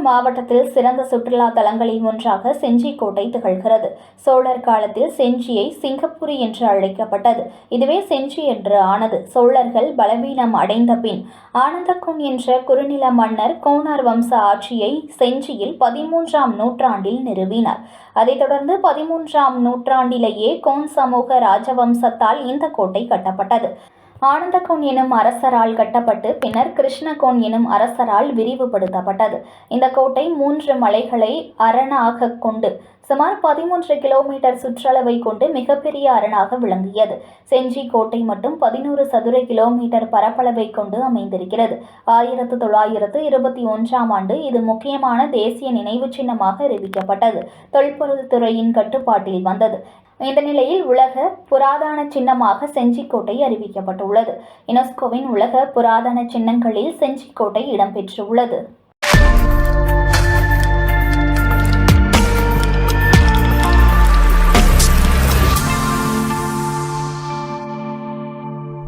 மாவட்டத்தில் சிறந்த சுற்றுலா தலங்களில் ஒன்றாக செஞ்சிக்கோட்டை திகழ்கிறது. சோழர் காலத்தில் செஞ்சியை சிங்கப்பூரி என்று அழைக்கப்பட்டது. இதுவே செஞ்சி என்று ஆனது. சோழர்கள் பலவீனம் அடைந்த பின் ஆனந்தகோன் என்ற குறுநில மன்னர் கோனார் வம்ச ஆட்சியை செஞ்சியில் பதிமூன்றாம் நூற்றாண்டில் நிறுவினார். அதைத் தொடர்ந்து பதிமூன்றாம் நூற்றாண்டிலேயே கோன் சமூக ராஜவம்சத்தால் இந்த கோட்டை கட்டப்பட்டது. ஆனந்தகோன் எனும் அரசரால் கட்டப்பட்டு பின்னர் கிருஷ்ணகோன் எனும் அரசரால் விரிவுபடுத்தப்பட்டது. இந்த கோட்டை மூன்று மலைகளை அரணாக கொண்டு சுமார் பதிமூன்று கிலோமீட்டர் சுற்றளவை கொண்டு மிகப்பெரிய அரணாக விளங்கியது. செஞ்சி கோட்டை மட்டும் பதினோரு சதுர கிலோமீட்டர் பரப்பளவை கொண்டு அமைந்திருக்கிறது. ஆயிரத்து தொள்ளாயிரத்து இருபத்தி ஒன்றாம் ஆண்டு இது முக்கியமான தேசிய நினைவு சின்னமாக அறிவிக்கப்பட்டது. தொல்பொருள் துறையின் கட்டுப்பாட்டில் வந்தது. இந்த நிலையில் உலக புராதன சின்னமாக செஞ்சிக்கோட்டை அறிவிக்கப்பட்டுள்ளது. யுனெஸ்கோவின் உலக புராதன சின்னங்களில் செஞ்சிக்கோட்டை இடம்பெற்றுள்ளது.